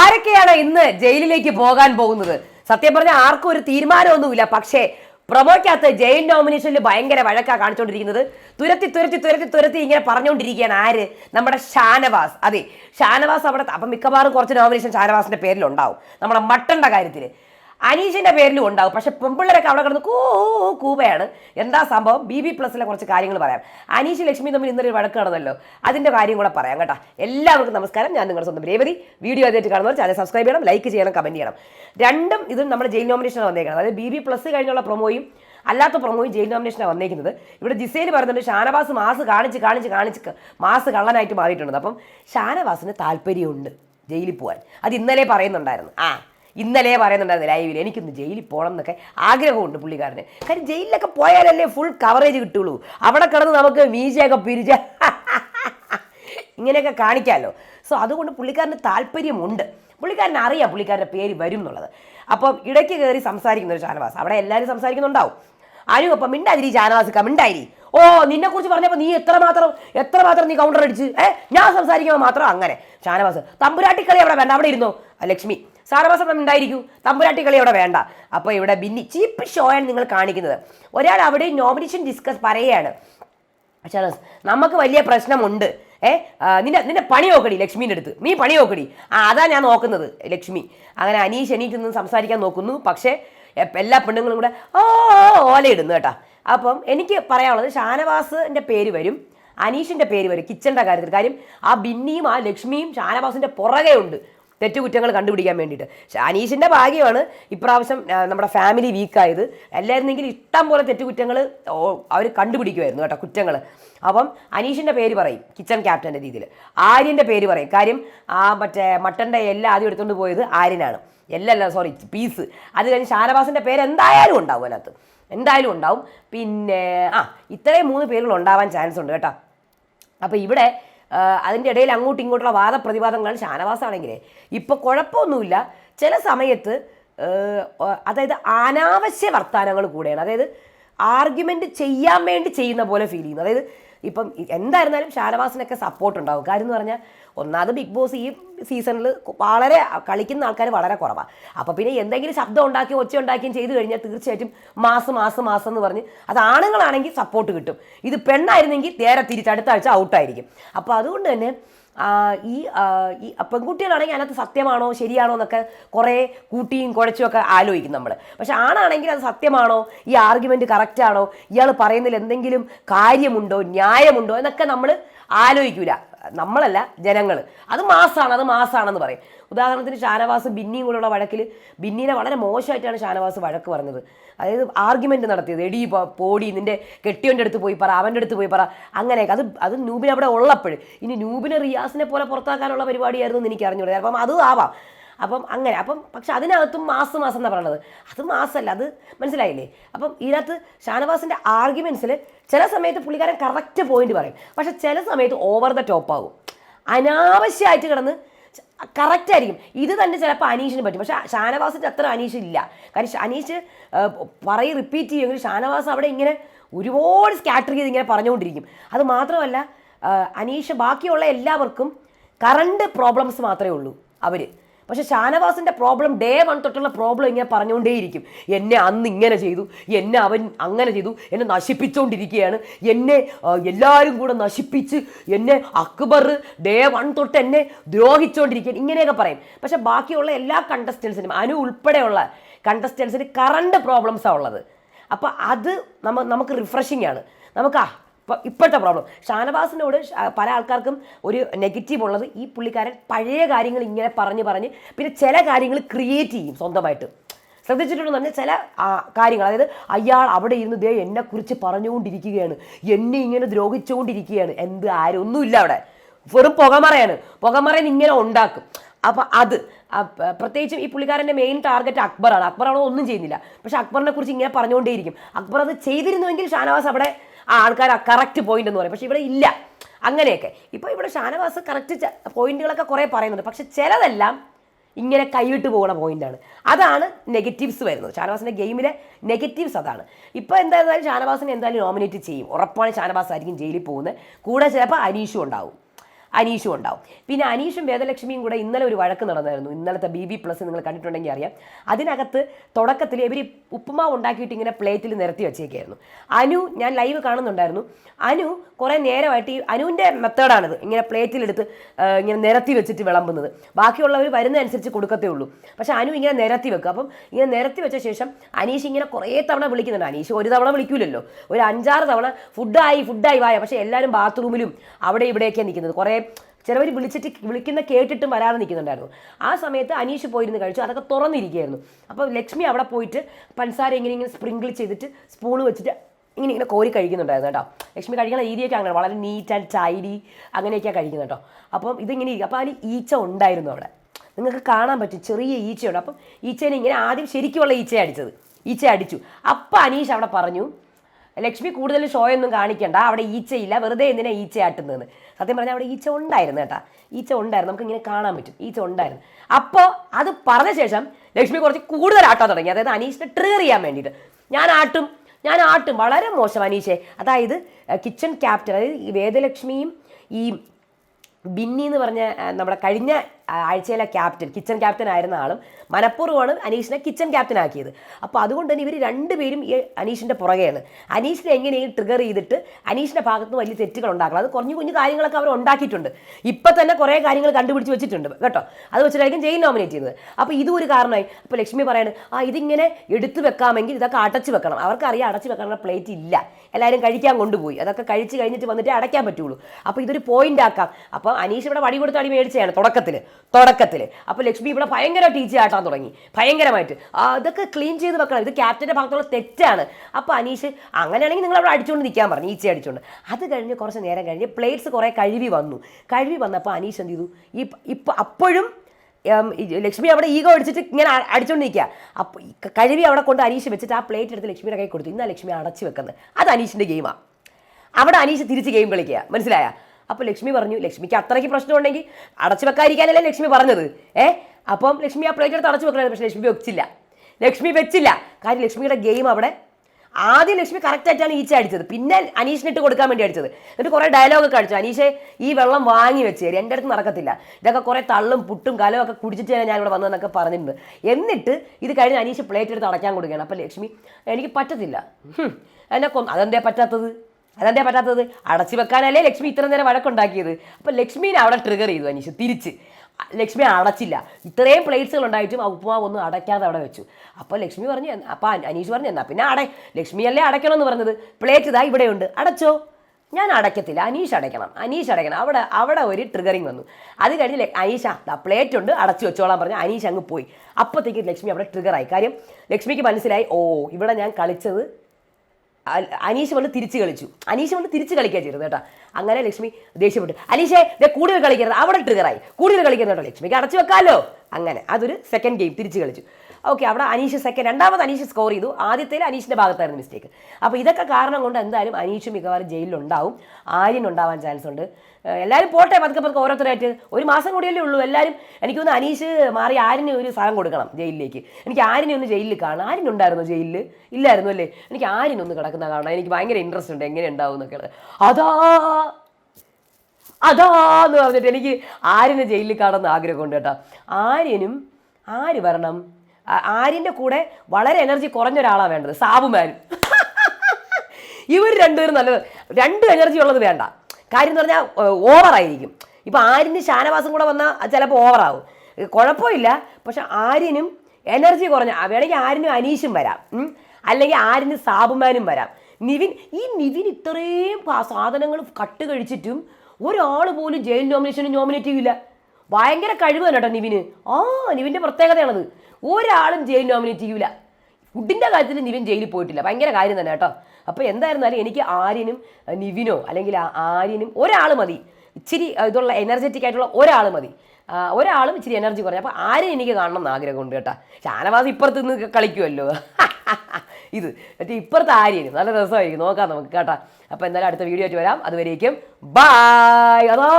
ആരൊക്കെയാണ് ഇന്ന് ജയിലിലേക്ക് പോകാൻ പോകുന്നത്? സത്യം പറഞ്ഞാൽ ആർക്കും ഒരു തീരുമാനമൊന്നുമില്ല. പക്ഷേ പ്രൊമോക്കകത്ത് ജയിൽ നോമിനേഷനിൽ ഭയങ്കര വഴക്കാണ് കാണിച്ചുകൊണ്ടിരിക്കുന്നത് തുരത്തി തുരത്തി തുരത്തി തുരത്തി ഇങ്ങനെ പറഞ്ഞുകൊണ്ടിരിക്കുകയാണ് ആര്? നമ്മുടെ ഷാനവാസ്. അതെ ഷാനവാസ് അവിടെ അപ്പം മിക്കവാറും കുറച്ച് നോമിനേഷൻ ഷാനവാസിന്റെ പേരിലുണ്ടാവും. നമ്മുടെ മട്ടന്റെ കാര്യത്തിൽ അനീഷിന്റെ പേരിലും ഉണ്ടാവും. പക്ഷേ പെമ്പിള്ളേരൊക്കെ അവിടെ കിടന്ന് കൂ കൂവയാണ്. എന്താ സംഭവം? ബി ബി പ്ലസിലെ കുറച്ച് കാര്യങ്ങൾ പറയാം. അനീഷ് ലക്ഷ്മി തമ്മിൽ ഇന്നൊരു വഴക്ക് നടന്നല്ലോ. അതിന്റെ കാര്യം കൂടെ പറയാം കേട്ടോ. എല്ലാവർക്കും നമസ്കാരം. ഞാൻ നിങ്ങളുടെ സ്വന്തം രേവതി. വീഡിയോ ആദ്യമായിട്ട് കാണുന്നവർ ചാനൽ സബ്സ്ക്രൈബ് ചെയ്യണം ലൈക്ക് ചെയ്യണം കമന്റ് ചെയ്യണം. രണ്ടും ഇതും നമ്മുടെ ജയിൽ നോമിനേഷനാണ് വന്നേക്കുന്നത്. അതായത് ബി ബി പ്ലസ് കഴിഞ്ഞുള്ള പ്രൊമോയും അല്ലാത്ത പ്രൊമോയും ജയിൽ നോമിനേഷനാണ് വന്നേക്കുന്നത്. ഇവിടെ ജിസേൽ പറയുന്നുണ്ട് ഷാനവാസ് മാസ് കാണിച്ച് കാണിച്ച് കാണിച്ച് മാസ് കള്ളനായിട്ട് മാറിയിട്ടുണ്ട്. അപ്പം ഷാനവാസിന് താല്പര്യമുണ്ട് ജയിലിൽ പോകാൻ അത് ഇന്നലെ പറയുന്നുണ്ടായിരുന്നു. ആ. ഇന്നലെ പറയുന്നുണ്ടായിരുന്നു ലൈവിൽ എനിക്കൊന്ന് ജയിലിൽ പോകണം എന്നൊക്കെ ആഗ്രഹമുണ്ട് പുള്ളിക്കാരന്. കാര്യം ജയിലിലൊക്കെ പോയാലല്ലേ ഫുൾ കവറേജ് കിട്ടുള്ളൂ. അവിടെ കിടന്ന് നമുക്ക് മീശയൊക്കെ പിരിച്ച ഇങ്ങനെയൊക്കെ കാണിക്കാമല്ലോ സോ അതുകൊണ്ട് പുള്ളിക്കാരന് താല്പര്യമുണ്ട്. പുള്ളിക്കാരൻ അറിയാം പുള്ളിക്കാരന്റെ പേര് വരും എന്നുള്ളത് അപ്പം ഇടയ്ക്ക് കയറി സംസാരിക്കുന്ന ഒരു ഷാനവാസ്. അവിടെ എല്ലാവരും സംസാരിക്കുന്നുണ്ടാവും. ആരും അപ്പം മിണ്ടാതിരി ഷാനവാസിക്ക മിണ്ടായിരി. ഓ നിന്നെ കുറിച്ച് പറഞ്ഞപ്പോൾ നീ എത്ര മാത്രം എത്ര മാത്രം നീ കൗണ്ടർ അടിച്ച്? ഏ ഞാൻ സംസാരിക്കുമ്പോൾ മാത്രം അങ്ങനെ. ഷാനവാസ് തമ്പുരാട്ടിക്കളി അവിടെ വേണ്ട അവിടെ ഇരുന്നോ? ലക്ഷ്മി അവിടെ ഉണ്ടായിരിക്കൂ തമ്പുരാട്ടി കളി അവിടെ വേണ്ട. അപ്പോൾ ഇവിടെ ബിന്നി ചീപ്പ് ഷോയാണ് നിങ്ങൾ കാണിക്കുന്നത്. ഒരാൾ അവിടെ നോമിനേഷൻ ഡിസ്കസ് പറയുകയാണ്. പക്ഷേ നമുക്ക് വലിയ പ്രശ്നമുണ്ട്. ഏ നിന്റെ നിന്റെ പണി നോക്കടി ലക്ഷ്മീന്റെ അടുത്ത്. നീ പണി നോക്കടി. ആ അതാ ഞാൻ നോക്കുന്നത് ലക്ഷ്മി. അങ്ങനെ അനീഷ് എണീറ്റ് നിന്ന് സംസാരിക്കാൻ നോക്കുന്നു. പക്ഷേ എല്ലാ പെണ്ണുങ്ങളും കൂടെ ഓ ഓലയിടുന്നു കേട്ടാ. അപ്പം എനിക്ക് പറയാനുള്ളത് ഷാനവാസിന്റെ പേര് വരും. അനീഷിന്റെ പേര് വരും. കിച്ചന്റെ കാര്യത്തിൽ. കാര്യം ആ ബിന്നിയും ആ ലക്ഷ്മിയും ഷാനവാസിന്റെ പുറകെ ഉണ്ട് തെറ്റുകുറ്റങ്ങൾ കണ്ടുപിടിക്കാൻ വേണ്ടിയിട്ട്. അനീഷിന്റെ ഭാഗ്യമാണ് ഇപ്രാവശ്യം നമ്മുടെ ഫാമിലി വീക്കായത് അല്ലായിരുന്നെങ്കിൽ ഇഷ്ടം പോലെ തെറ്റുകുറ്റങ്ങൾ അവർ കണ്ടുപിടിക്കുമായിരുന്നു കേട്ടോ കുറ്റങ്ങൾ അപ്പം അനീഷിന്റെ പേര് പറയും കിച്ചൺ ക്യാപ്റ്റന്റെ രീതിയിൽ ആര്യന്റെ പേര് പറയും. കാര്യം ആ മറ്റേ മട്ടന്റെ എല്ലാം ആദ്യം എടുത്തുകൊണ്ട് പോയത് ആര്യനാണ്. എല്ലാം സോറി പീസ്. അത് കഴിഞ്ഞ് ഷാനവാസിന്റെ പേര് എന്തായാലും ഉണ്ടാവും അതിനകത്ത്. എന്തായാലും ഉണ്ടാവും. പിന്നെ ആ ഇത്രയും മൂന്ന് പേരുകൾ ഉണ്ടാവാൻ ചാൻസ് ഉണ്ട് കേട്ടോ. അപ്പോൾ ഇവിടെ അതിന്റെ ഇടയിൽ അങ്ങോട്ടും ഇങ്ങോട്ടുള്ള വാദപ്രതിവാദങ്ങൾ ഷാനവാസാണെങ്കിലേ. ഇപ്പോൾ കുഴപ്പമൊന്നുമില്ല. ചില സമയത്ത് അതായത് അനാവശ്യ വർത്തമാനങ്ങൾ കൂടെയാണ്. അതായത് ആർഗ്യുമെന്റ് ചെയ്യാൻ വേണ്ടി ചെയ്യുന്ന പോലെ ഫീൽ ചെയ്യുന്നു. അതായത് ഇപ്പം എന്തായിരുന്നാലും ഷാനവാസിനൊക്കെ സപ്പോർട്ട് ഉണ്ടാവും. കാര്യം എന്ന് പറഞ്ഞാൽ ഒന്നാമത് ബിഗ് ബോസ് ഈ സീസണിൽ വളരെ കളിക്കുന്ന ആൾക്കാർ വളരെ കുറവാണ് അപ്പോൾ പിന്നെ എന്തെങ്കിലും ശബ്ദം ഉണ്ടാക്കി ഒച്ച ഉണ്ടാക്കിയും ചെയ്തു കഴിഞ്ഞാൽ തീർച്ചയായിട്ടും മാസം മാസം മാസം എന്ന് പറഞ്ഞ് അത് ആണുങ്ങളാണെങ്കിൽ സപ്പോർട്ട് കിട്ടും. ഇത് പെണ്ണായിരുന്നെങ്കിൽ നേരെ തിരിച്ച് അടുത്ത ആഴ്ച ഔട്ടായിരിക്കും അപ്പോൾ അതുകൊണ്ട് തന്നെ ഈ ഈ പെൺകുട്ടികളാണെങ്കിൽ അതിനകത്ത് സത്യമാണോ ശരിയാണോ എന്നൊക്കെ കുറേ കൂട്ടിയും കുഴച്ചും ഒക്കെ ആലോചിക്കും നമ്മൾ പക്ഷെ ആണാണെങ്കിൽ അത് സത്യമാണോ ഈ ആർഗ്യുമെന്റ് കറക്റ്റാണോ ഇയാൾ പറയുന്നതിൽ എന്തെങ്കിലും കാര്യമുണ്ടോ ന്യായമുണ്ടോ എന്നൊക്കെ നമ്മൾ ആലോചിക്കൂല. നമ്മളല്ല ജനങ്ങൾ അത് മാസാണ് അത് മാസാണെന്ന് പറയും. ഉദാഹരണത്തിന് ഷാനവാസ് ബിന്നിയും കൂടെയുള്ള വഴക്കിൽ ബിന്നീനെ വളരെ മോശമായിട്ടാണ് ഷാനവാസ് വഴക്ക് പറഞ്ഞത്. അതായത് ആർഗ്യുമെന്റ് നടത്തിയത്. എടി പോടി നിന്റെ കെട്ടിയോന്റെ അടുത്ത് പോയി പറ അവന്റെ അടുത്ത് പോയി പറ. അങ്ങനെയൊക്കെ. അത് അത് നൂബിന് അവിടെ ഉള്ളപ്പോൾ. ഇനി നൂബിനെ റിയാസിനെ പോലെ പുറത്താക്കാനുള്ള പരിപാടിയായിരുന്നു എന്ന് എനിക്ക് അറിഞ്ഞൂടെ. അപ്പം അത് ആവാം. അപ്പം അങ്ങനെ. അപ്പം പക്ഷെ അതിനകത്തും മാസം മാസം എന്നാണ് പറയണത്? അത് മാസമല്ല. അത് മനസ്സിലായില്ലേ? അപ്പം ഇതിനകത്ത് ഷാനവാസിന്റെ ആർഗ്യുമെൻസിൽ ചില സമയത്ത് പുള്ളിക്കാരൻ കറക്റ്റ് പോയിന്റ് പറയും. പക്ഷെ ചില സമയത്ത് ഓവർ ദ ടോപ്പ് ആകും അനാവശ്യമായിട്ട് കിടന്ന് കറക്റ്റ് ആയിരിക്കും. ഇത് തന്നെ ചിലപ്പോൾ അനീഷിന് പറ്റും. പക്ഷേ ഷാനവാസിന്റെ അത്ര അനീഷ് ഇല്ല. കാരണം അനീഷ് പറയും റിപ്പീറ്റ് ചെയ്യുമെങ്കിൽ ഷാനവാസ് അവിടെ ഇങ്ങനെ ഒരുപാട് സ്കാറ്റർ ചെയ്ത് ഇങ്ങനെ പറഞ്ഞുകൊണ്ടിരിക്കും. അത് മാത്രമല്ല അനീഷ് ബാക്കിയുള്ള എല്ലാവർക്കും കറണ്ട് പ്രോബ്ലംസ് മാത്രമേ ഉള്ളൂ അവർ പക്ഷെ ഷാനവാസിന്റെ പ്രോബ്ലം ഡേ വൺ തൊട്ടുള്ള പ്രോബ്ലം ഇങ്ങനെ പറഞ്ഞുകൊണ്ടേയിരിക്കും. എന്നെ അന്ന് ഇങ്ങനെ ചെയ്തു എന്നെ അവൻ അങ്ങനെ ചെയ്തു എന്നെ നശിപ്പിച്ചുകൊണ്ടിരിക്കുകയാണ് എന്നെ എല്ലാവരും കൂടെ നശിപ്പിച്ച് എന്നെ അക്ബർ ഡേ വൺ തൊട്ട് എന്നെ ദ്രോഹിച്ചുകൊണ്ടിരിക്കുകയാണ് ഇങ്ങനെയൊക്കെ പറയും. പക്ഷെ ബാക്കിയുള്ള എല്ലാ കണ്ടസ്റ്റൻസിനും അനു ഉൾപ്പെടെയുള്ള കണ്ടസ്റ്റൻസിന് കറണ്ട് പ്രോബ്ലംസാണ് ഉള്ളത്. അപ്പോൾ അത് നമ്മ നമുക്ക് റിഫ്രഷിംഗ് ആണ്. നമുക്ക് ഇപ്പൊ ഇപ്പോഴത്തെ പ്രോബ്ലം ഷാനവാസിനോട് പല ആൾക്കാർക്കും ഒരു നെഗറ്റീവ് ഉള്ളത് ഈ പുള്ളിക്കാരൻ പഴയ കാര്യങ്ങൾ ഇങ്ങനെ പറഞ്ഞ് പറഞ്ഞ് പിന്നെ ചില കാര്യങ്ങൾ ക്രിയേറ്റ് ചെയ്യും സ്വന്തമായിട്ട്. ശ്രദ്ധിച്ചിട്ടുണ്ടെന്ന് പറഞ്ഞാൽ ചില കാര്യങ്ങൾ. അതായത് അയാൾ അവിടെ ഇരുന്ന് ദേ എന്നെക്കുറിച്ച് പറഞ്ഞുകൊണ്ടിരിക്കുകയാണ്. എന്നെ ഇങ്ങനെ ദ്രോഹിച്ചുകൊണ്ടിരിക്കുകയാണ്. എന്ത് ആരൊന്നുമില്ല അവിടെ. വെറും പുകമറയാണ്. പുകമറയിൽ ഇങ്ങനെ ഉണ്ടാക്കും. അപ്പം അത് പ്രത്യേകിച്ചും ഈ പുള്ളിക്കാരന്റെ മെയിൻ ടാർഗറ്റ് അക്ബറാണ്. അവിടെ ഒന്നും ചെയ്യുന്നില്ല. പക്ഷെ അക്ബറിനെ കുറിച്ച് ഇങ്ങനെ പറഞ്ഞുകൊണ്ടേയിരിക്കും. അക്ബർ അത് ചെയ്തിരുന്നുവെങ്കിൽ ഷാനവാസ് അവിടെ ആ ആൾക്കാർ കറക്റ്റ് പോയിന്റ് എന്ന് പറയും. പക്ഷെ ഇവിടെ ഇല്ല. അങ്ങനെയൊക്കെ. ഇപ്പോൾ ഇവിടെ ഷാനവാസ് കറക്റ്റ് പോയിന്റുകളൊക്കെ കുറേ പറയുന്നുണ്ട്. പക്ഷെ ചിലതെല്ലാം ഇങ്ങനെ കൈവിട്ട് പോകുന്ന പോയിന്റാണ് അതാണ് നെഗറ്റീവ്സ് വരുന്നത്. ഷാനവാസിന്റെ ഗെയിമിലെ നെഗറ്റീവ്സ് അതാണ്. ഇപ്പോൾ എന്തായാലും ഷാനവാസിനെ എന്തായാലും നോമിനേറ്റ് ചെയ്യും. ഉറപ്പാണ് ഷാനവാസ് ആയിരിക്കും ജയിലിൽ പോകുന്നത്. കൂടെ ചിലപ്പോൾ അനീഷും ഉണ്ടാവും. അനീഷും ഉണ്ടാവും. പിന്നെ അനീഷും വേദലക്ഷ്മിയും കൂടെ ഇന്നലെ ഒരു വഴക്ക് നടന്നായിരുന്നു. ഇന്നലത്തെ ബി ബി പ്ലസ് നിങ്ങൾ കണ്ടിട്ടുണ്ടെങ്കിൽ അറിയാം. അതിനകത്ത് തുടക്കത്തിൽ ഇവർ ഉപ്പുമാവ് ഉണ്ടാക്കിയിട്ട് ഇങ്ങനെ പ്ലേറ്റിൽ നിരത്തി വെച്ചേക്കായിരുന്നു. അനു ഞാൻ ലൈവ് കാണുന്നുണ്ടായിരുന്നു. അനു കുറേ നേരമായിട്ട് ഈ അനുവിന്റെ മെത്തേഡാണിത് ഇങ്ങനെ പ്ലേറ്റിലെടുത്ത് ഇങ്ങനെ നിരത്തി വെച്ചിട്ട് വിളമ്പുന്നത്. ബാക്കിയുള്ളവർ വരുന്നതനുസരിച്ച് കൊടുക്കത്തേ ഉള്ളൂ. പക്ഷേ അനു ഇങ്ങനെ നിരത്തി വെക്കും. അപ്പം ഇങ്ങനെ നിരത്തി വെച്ച ശേഷം അനീഷ് ഇങ്ങനെ കുറേ തവണ വിളിക്കുന്നുണ്ട്. അനീഷ് ഒരു തവണ വിളിക്കൂലല്ലോ. ഒരു അഞ്ചാറ് തവണ ഫുഡായി ഫുഡായി വായ. പക്ഷേ എല്ലാവരും ബാത്റൂമിലും അവിടെ ഇവിടെയൊക്കെയാണ് നിൽക്കുന്നത്. കുറേ ചിലവർ വിളിച്ചിട്ട് വിളിക്കുന്ന കേട്ടിട്ടും വരാതെ നിൽക്കുന്നുണ്ടായിരുന്നു. ആ സമയത്ത് അനീഷ് പോയിരുന്ന് കഴിച്ചു. അതൊക്കെ തുറന്നിരിക്കുകയായിരുന്നു. അപ്പോൾ ലക്ഷ്മി അവിടെ പോയിട്ട് പഞ്ചസാര ഇങ്ങനെ ഇങ്ങനെ സ്പ്രിങ്കിൾ ചെയ്തിട്ട് സ്പൂൺ വെച്ചിട്ട് ഇങ്ങനെ ഇങ്ങനെ കോരി കഴിക്കുന്നുണ്ടായിരുന്നു കേട്ടോ. ലക്ഷ്മി കഴിക്കുന്ന രീതിയൊക്കെ അങ്ങനെ വളരെ നീറ്റ് ആൻഡ് ടൈഡി അങ്ങനെയൊക്കെയാണ് കഴിക്കുന്നത് കേട്ടോ. അപ്പം ഇതിങ്ങനെ ഇരിക്കും. അപ്പോൾ അതിൽ ഈച്ച ഉണ്ടായിരുന്നു അവിടെ. നിങ്ങൾക്ക് കാണാൻ പറ്റും. ചെറിയ ഈച്ചയുണ്ട്. അപ്പം ഈച്ചേനെ ഇങ്ങനെ ആദ്യം ശരിക്കുമുള്ള ഈച്ച അടിച്ചത്. ഈച്ച അടിച്ചു അപ്പം അനീഷ് അവിടെ പറഞ്ഞു ലക്ഷ്മി കൂടുതൽ ഷോ ഒന്നും കാണിക്കണ്ട. അവിടെ ഈച്ചയില്ല. വെറുതെ എന്തിനാ ഈച്ച സത്യം പറഞ്ഞാൽ അവിടെ ഈച്ച ഉണ്ടായിരുന്നു കേട്ടാ. ഈച്ച ഉണ്ടായിരുന്നു. നമുക്ക് ഇങ്ങനെ കാണാൻ പറ്റും. ഈച്ച ഉണ്ടായിരുന്നു. അപ്പോൾ അത് പറഞ്ഞ ശേഷം ലക്ഷ്മി കുറച്ച് കൂടുതൽ ആട്ടാൻ തുടങ്ങി. അതായത് അനീഷിനെ ട്രിഗർ ചെയ്യാൻ വേണ്ടിയിട്ട്. ഞാൻ ആട്ടും. ഞാൻ ആട്ടും. വളരെ മോശം അനീഷേ. അതായത് കിച്ചൺ ക്യാപ്റ്റൻ അതായത് വേദലക്ഷ്മിയും ഈ ബിന്നി എന്ന് പറഞ്ഞ നമ്മുടെ കഴിഞ്ഞ ആഴ്ചയിലെ ക്യാപ്റ്റൻ കിച്ചൺ ക്യാപ്റ്റൻ ആയിരുന്ന ആളും മനഃപൂർവമാണ് അനീഷിനെ കിച്ചൺ ക്യാപ്റ്റൻ ആക്കിയത്. അപ്പോൾ അതുകൊണ്ട് തന്നെ ഇവർ രണ്ടുപേരും ഈ അനീഷിന്റെ പുറകെയാണ്. അനീഷിനെ എങ്ങനെയും ട്രിഗർ ചെയ്തിട്ട് അനീഷിന്റെ ഭാഗത്തുനിന്ന് വലിയ തെറ്റുകൾ ഉണ്ടാക്കണം. അത് കുറഞ്ഞു കുഞ്ഞു കാര്യങ്ങളൊക്കെ അവർ ഉണ്ടാക്കിയിട്ടുണ്ട്. ഇപ്പം തന്നെ കുറേ കാര്യങ്ങൾ കണ്ടുപിടിച്ച് വെച്ചിട്ടുണ്ട്. കേട്ടോ? അത് വെച്ചിട്ടായിരിക്കും ജയിൽ നോമിനേറ്റ് ചെയ്യുന്നത് അപ്പോൾ ഇതും ഒരു കാരണമായി. അപ്പോൾ ലക്ഷ്മി പറയുന്നത് ആ ഇതിങ്ങനെ എടുത്തു വെക്കാമെങ്കിൽ ഇതൊക്കെ അടച്ചു വെക്കണം. അവർക്കറിയാം അടച്ചു വെക്കാനുള്ള പ്ലേറ്റ് ഇല്ല. എല്ലാവരും കഴിക്കാൻ കൊണ്ടുപോയി. അതൊക്കെ കഴിച്ച് കഴിഞ്ഞിട്ട് വന്നിട്ട് അടയ്ക്കാൻ പറ്റുള്ളൂ. അപ്പോൾ ഇതൊരു പോയിന്റ് ആക്കാം. അപ്പോൾ അനീഷ് ഇവിടെ വടി കൊടുത്ത് അടി മേടിച്ചതാണ് തുടക്കത്തിൽ തുടക്കത്തിൽ അപ്പോൾ ലക്ഷ്മി ഇവിടെ ഭയങ്കര ടീച്ചർ ആട്ടാൻ തുടങ്ങി. ഭയങ്കരമായിട്ട്. അതൊക്കെ ക്ലീൻ ചെയ്ത് വെക്കണം. ഇത് ക്യാപ്റ്റന്റെ ഭാഗത്തുള്ള തെറ്റാണ്. അപ്പോൾ അനീഷ് അങ്ങനെയാണെങ്കിൽ നിങ്ങൾ അവിടെ അടിച്ചുകൊണ്ട് നിൽക്കാൻ പറഞ്ഞു. ഈച്ച അടിച്ചുകൊണ്ട് അത് കഴിഞ്ഞ് കുറച്ച് നേരം കഴിഞ്ഞ് പ്ലേറ്റ്സ് കുറേ കഴുകി വന്നു. കഴുകി വന്നപ്പോൾ അനീഷ് എന്ത് ചെയ്തു? ഈ ഇപ്പം അപ്പോഴും ലക്ഷ്മി അവിടെ ഈഗോ അടിച്ചിട്ട് ഇങ്ങനെ അടിച്ചുകൊണ്ട് നിൽക്കുക അപ്പോൾ കഴുകി അവിടെ കൊണ്ട് അനീഷ് വെച്ചിട്ട് ആ പ്ലേറ്റ് എടുത്ത് ലക്ഷ്മിയുടെ കൈ കൊടുത്തു. ഇന്നാ ലക്ഷ്മി അടച്ചു വെക്കുന്നത് അത് അനീഷിന്റെ ഗെയിമാണ് അവിടെ അനീഷ് തിരിച്ച് ഗെയിം കളിക്കുക മനസ്സിലായ? അപ്പോൾ ലക്ഷ്മി പറഞ്ഞു ലക്ഷ്മിക്ക് അത്രയ്ക്ക് പ്രശ്നമുണ്ടെങ്കിൽ അടച്ചു വെക്കാതിരിക്കാനല്ലേ ലക്ഷ്മി പറഞ്ഞത്? ഏ? അപ്പം ലക്ഷ്മി ആ പ്ലേറ്റ് എടുത്ത് അടച്ചു വെക്കണമായിരുന്നു പക്ഷേ ലക്ഷ്മി വെച്ചില്ല. ലക്ഷ്മി വെച്ചില്ല. കാര്യം ലക്ഷ്മിയുടെ ഗെയിം അവിടെ ആദ്യം ലക്ഷ്മി കറക്റ്റായിട്ടാണ് ഈച്ച അടിച്ചത്. പിന്നെ അനീഷിനിട്ട് കൊടുക്കാൻ വേണ്ടി അടിച്ചത്. എന്നിട്ട് കുറേ ഡയലോഗ് ഒക്കെ അടിച്ചു. അനീഷെ ഈ വെള്ളം വാങ്ങി വെച്ച് തരും. എന്റെ അടുത്ത് നടക്കത്തില്ല. ഇതൊക്കെ കുറേ തള്ളും പുട്ടും കലവും ഒക്കെ കുടിച്ചിട്ട് ഞാൻ ഇവിടെ വന്നതെന്നൊക്കെ പറഞ്ഞിട്ടുണ്ട്. എന്നിട്ട് ഇത് കഴിഞ്ഞ് അനീഷ് പ്ലേറ്റ് എടുത്ത് അടയ്ക്കാൻ കൊടുക്കുകയാണ്. അപ്പോൾ ലക്ഷ്മി എനിക്ക് പറ്റത്തില്ല. എന്നെ കൊ അതെന്തേ പറ്റാത്തത്? അതെന്തേ പറ്റാത്തത്? അടച്ചു വെക്കാനല്ലേ ലക്ഷ്മി ഇത്ര നേരം വഴക്കുണ്ടാക്കിയത്. അപ്പം ലക്ഷ്മീനെ അവിടെ ട്രിഗർ ചെയ്തു അനീഷ് തിരിച്ച്. ലക്ഷ്മി അടച്ചില്ല. ഇത്രയും പ്ലേറ്റ്സുകൾ ഉണ്ടായിട്ടും ആ ഉപ്പുമാവ് ഒന്നും അടയ്ക്കാതെ അവിടെ വെച്ചു. അപ്പോൾ ലക്ഷ്മി പറഞ്ഞു "എന്നാ- അപ്പോൾ അന- അനീഷ് പറഞ്ഞു എന്നാ പിന്നെ അടേ ലക്ഷ്മിയല്ലേ അടയ്ക്കണം എന്ന് പറഞ്ഞത്? പ്ലേറ്റ് ഇതാ ഇവിടെയുണ്ട് അടച്ചോ. ഞാൻ അടയ്ക്കത്തില്ല. അനീഷ് അടയ്ക്കണം. അനീഷ് അടയ്ക്കണം. അവിടെ അവിടെ ഒരു ട്രിഗറിങ് വന്നു. അത് കഴിഞ്ഞ് അനീഷ പ്ലേറ്റ് ഉണ്ട് അടച്ചു വെച്ചോളാൻ പറഞ്ഞ്. അനീഷ് അങ്ങ് പോയി. അപ്പോഴത്തേക്ക് ലക്ഷ്മി അവിടെ ട്രിഗറായി കാര്യം ലക്ഷ്മിക്ക് മനസ്സിലായി ഓ ഇവിടെ ഞാൻ കളിച്ചത് അനീഷ് വന്ന് തിരിച്ച് കളിച്ചു. അനീഷ് വന്ന് തിരിച്ച് കളിക്കാൻ ചെയ്തത് കേട്ടോ. അങ്ങനെ ലക്ഷ്മി ദേഷ്യപ്പെട്ടു. അനീഷേ ദേ കൂടുതൽ കളിക്കരുത്. അവിടെ ട്രിഗറായി കൂടുതൽ കളിക്കരുത് കേട്ടോ ലക്ഷ്മിക്ക്. അടച്ചു വെക്കാമല്ലോ അങ്ങനെ. അതൊരു സെക്കൻഡ് ഗെയിം തിരിച്ച് കളിച്ചു. ഓക്കെ അവിടെ അനീഷ് സെക്കൻഡ് രണ്ടാമത് അനീഷ് സ്കോർ ചെയ്തു. ആദ്യത്തേൽ അനീഷിന്റെ ഭാഗത്തായിരുന്നു മിസ്റ്റേക്ക് അപ്പോൾ ഇതൊക്കെ കാരണം കൊണ്ട് എന്തായാലും അനീഷ് മിക്കവാറും ജയിലിലുണ്ടാവും. ആര്യൻ ഉണ്ടാവാൻ ചാൻസ് ഉണ്ട്. എല്ലാവരും പോട്ടെ പതുക്കെ പതുക്കെ ഓരോരുത്തരായിട്ട്. ഒരു മാസം കൂടിയല്ലേ ഉള്ളൂ. എല്ലാവരും എനിക്ക് ഒന്ന് അനീഷ് മാറി ആരിന് ഒരു സ്ഥലം കൊടുക്കണം ജയിലിലേക്ക്. എനിക്ക് ആരിനെ ഒന്ന് ജയിലിൽ കാണാം ആരിനുണ്ടായിരുന്നു ജയിലിൽ ഇല്ലായിരുന്നു അല്ലേ? എനിക്ക് ആരിനൊന്ന് കിടക്കുന്ന കാണാം എനിക്ക് ഭയങ്കര ഇൻട്രസ്റ്റ് ഉണ്ട്. എങ്ങനെ ഉണ്ടാവും എന്നൊക്കെ അതാ അതാ എന്ന് പറഞ്ഞിട്ട് എനിക്ക് ആരിനെ ജയിലിൽ കാണുന്ന ആഗ്രഹമുണ്ട് കേട്ടോ. ആര്യനും ആര് വരണം? ആര്യന്റെ കൂടെ വളരെ എനർജി കുറഞ്ഞ ഒരാളാണ് വേണ്ടത്. സാബുമാൻ ഇവർ രണ്ടുപേരും നല്ലത്. രണ്ട് എനർജി ഉള്ളത് വേണ്ട. കാര്യം എന്ന് പറഞ്ഞാൽ ഓവറായിരിക്കും. ഇപ്പോൾ ആര്യന് ഷാനവാസം കൂടെ വന്നാൽ ചിലപ്പോൾ ഓവറാവും. കുഴപ്പമില്ല. പക്ഷെ ആര്യനും എനർജി കുറഞ്ഞ വേണമെങ്കിൽ ആര്യനും അനീഷും വരാം. അല്ലെങ്കിൽ ആര്യന് സാബുമാനും വരാം. നിവിൻ ഈ നിവിൻ ഇത്രയും സാധനങ്ങൾ കട്ട് കഴിച്ചിട്ടും ഒരാൾ പോലും ജയിൽ നോമിനേഷന് നോമിനേറ്റ് ചെയ്യില്ല ഭയങ്കര കഴിവ് തന്നെ കേട്ടോ നിവിന്? ആ നിവിന്റെ പ്രത്യേകതയാണത്. ഒരാളും ജയിൽ നോമിനേറ്റ് ചെയ്യൂല ഫുഡിന്റെ കാര്യത്തിൽ നിവിൻ ജയിലിൽ പോയിട്ടില്ല. ഭയങ്കര കാര്യം തന്നെ കേട്ടോ. അപ്പോൾ എന്തായിരുന്നാലും എനിക്ക് ആര്യനും നിവിനോ അല്ലെങ്കിൽ ആര്യനും ഒരാൾ മതി. ഇച്ചിരി ഇതുള്ള എനർജറ്റിക് ആയിട്ടുള്ള ഒരാൾ മതി. ഒരാളും ഇച്ചിരി എനർജി കുറഞ്ഞു. അപ്പോൾ ആരും എനിക്ക് കാണണം എന്ന് ആഗ്രഹമുണ്ട് കേട്ടോ. ഷാനവാസ് ഇപ്പുറത്ത് നിന്ന് കളിക്കുമല്ലോ ഇത് മറ്റേ ഇപ്പുറത്തെ ആര്യനും. നല്ല രസമായിരിക്കും. നോക്കാം നമുക്ക് കേട്ടോ. അപ്പോൾ എന്തായാലും അടുത്ത വീഡിയോ ആയിട്ട് വരാം. അതുവരേക്കും ബായ് അതാ.